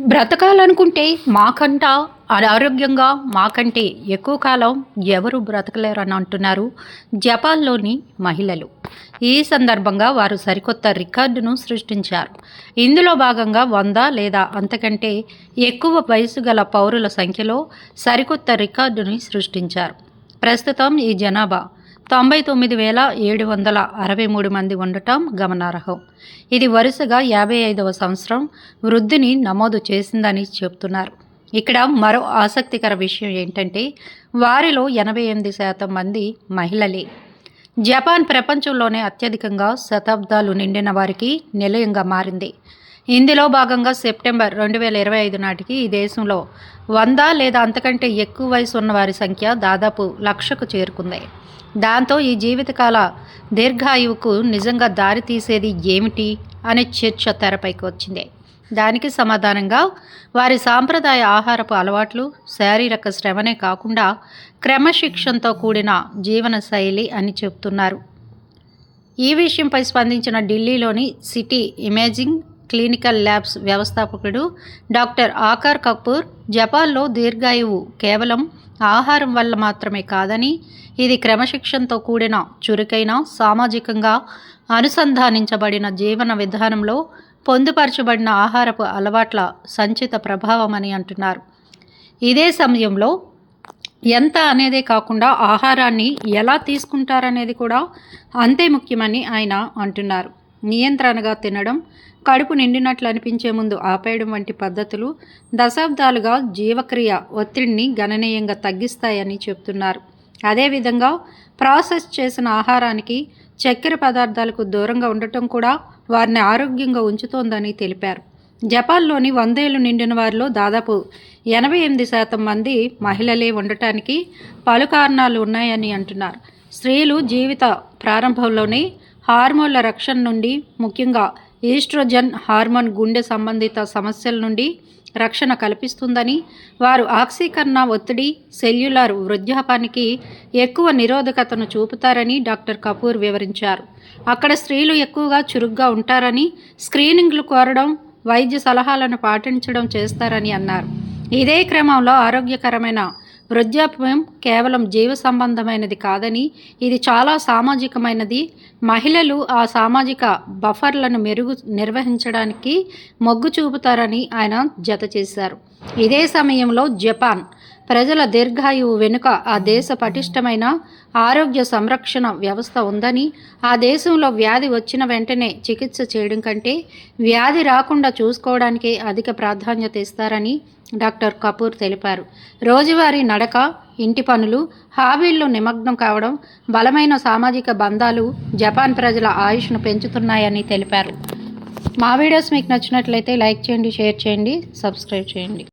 బ్రతకాలనుకుంటే మాకంట అనారోగ్యంగా మాకంటే ఎక్కువ కాలం ఎవరు బ్రతకలేరని అంటున్నారు జపాన్లోని మహిళలు. ఈ సందర్భంగా వారు సరికొత్త రికార్డును సృష్టించారు. ఇందులో భాగంగా వంద లేదా అంతకంటే ఎక్కువ వయసు గల పౌరుల సంఖ్యలో సరికొత్త రికార్డుని సృష్టించారు. ప్రస్తుతం ఈ జనాభా తొంభై తొమ్మిది వేల ఏడు వందల అరవై మూడు మంది ఉండటం గమనార్హం. ఇది వరుసగా యాభై ఐదవ సంవత్సరం వృద్ధిని నమోదు చేసిందని చెబుతున్నారు ఇక్కడ మరో ఆసక్తికర విషయం ఏంటంటే వారిలో ఎనభై ఎనిమిది శాతం మంది మహిళలే. జపాన్ ప్రపంచంలోనే అత్యధికంగా శతాబ్దాలు నిండిన వారికి నిలయంగా మారింది. ఇందులో భాగంగా సెప్టెంబర్ రెండు వేల ఇరవై ఐదు నాటికి ఈ దేశంలో వంద లేదా అంతకంటే ఎక్కువ వయసు ఉన్న వారి సంఖ్య దాదాపు లక్షకు చేరుకుంది. దాంతో ఈ జీవితకాల దీర్ఘాయువుకు నిజంగా దారి తీసేది ఏమిటి అనే చర్చ తెరపైకి వచ్చింది. దానికి సమాధానంగా వారి సాంప్రదాయ ఆహారపు అలవాట్లు శారీరక శ్రమనే కాకుండా క్రమశిక్షణతో కూడిన జీవన శైలి అని చెబుతున్నారు ఈ విషయంపై స్పందించిన ఢిల్లీలోని సిటీ ఇమేజింగ్ క్లినికల్ ల్యాబ్స్ వ్యవస్థాపకుడు డాక్టర్ ఆకార్ కపూర్ జపాన్లో దీర్ఘాయువు కేవలం ఆహారం వల్ల మాత్రమే కాదని ఇది క్రమశిక్షణతో కూడిన చురుకైన సామాజికంగా అనుసంధానించబడిన జీవన విధానంలో పొందుపరచబడిన ఆహారపు అలవాట్ల సంచిత ప్రభావమని అంటున్నారు. ఇదే సమయంలో ఎంత అనేదే కాకుండా ఆహారాన్ని ఎలా తీసుకుంటారనేది కూడా అంతే ముఖ్యమని ఆయన అంటున్నారు. నియంత్రణగా తినడం కడుపు నిండినట్లు అనిపించే ముందు ఆపేయడం వంటి పద్ధతులు దశాబ్దాలుగా జీవక్రియ ఒత్తిడిని గణనీయంగా తగ్గిస్తాయని చెప్తున్నారు. అదేవిధంగా ప్రాసెస్ చేసిన ఆహారానికి చక్కెర పదార్థాలకు దూరంగా ఉండటం కూడా వారిని ఆరోగ్యంగా ఉంచుతోందని తెలిపారు. జపాన్లోని వందేళ్ళు నిండిన వారిలో దాదాపు ఎనభై ఎనిమిది శాతం మంది మహిళలే ఉండటానికి పలు కారణాలు ఉన్నాయని అంటున్నారు. స్త్రీలు జీవిత ప్రారంభంలోనే హార్మోన్ల రక్షణ నుండి ముఖ్యంగా ఈస్ట్రోజన్ హార్మోన్ గుండె సంబంధిత సమస్యల నుండి రక్షణ కల్పిస్తుందని వారు ఆక్సీకరణ ఒత్తిడి సెల్యులార్ వృద్ధాపానికి ఎక్కువ నిరోధకతను చూపుతారని డాక్టర్ కపూర్ వివరించారు. అక్కడ స్త్రీలు ఎక్కువగా చురుగ్గా ఉంటారని స్క్రీనింగ్లు కోరడం వైద్య సలహాలను పాటించడం చేస్తారని అన్నారు. ఇదే క్రమంలో ఆరోగ్యకరమైన వృద్ధాప్యం కేవలం జీవ సంబంధమైనది కాదని ఇది చాలా సామాజికమైనది. మహిళలు ఆ సామాజిక బఫర్లను మెరుగు నిర్వహించడానికి మొగ్గు చూపుతారని ఆయన జత చేశారు. ఇదే సమయంలో జపాన్ ప్రజల దీర్ఘాయువు వెనుక ఆ దేశ పటిష్టమైన ఆరోగ్య సంరక్షణ వ్యవస్థ ఉందని ఆ దేశంలో వ్యాధి వచ్చిన వెంటనే చికిత్స చేయడం కంటే వ్యాధి రాకుండా చూసుకోవడానికే అధిక ప్రాధాన్యత ఇస్తారని డాక్టర్ కపూర్ తెలిపారు. రోజువారీ నడక ఇంటి పనులు హాబీల్లో నిమగ్నం కావడం బలమైన సామాజిక బంధాలు జపాన్ ప్రజల ఆయుష్ను పెంచుతున్నాయని తెలిపారు. మా వీడియోస్ మీకు నచ్చినట్లయితే లైక్ చేయండి షేర్ చేయండి సబ్స్క్రైబ్ చేయండి.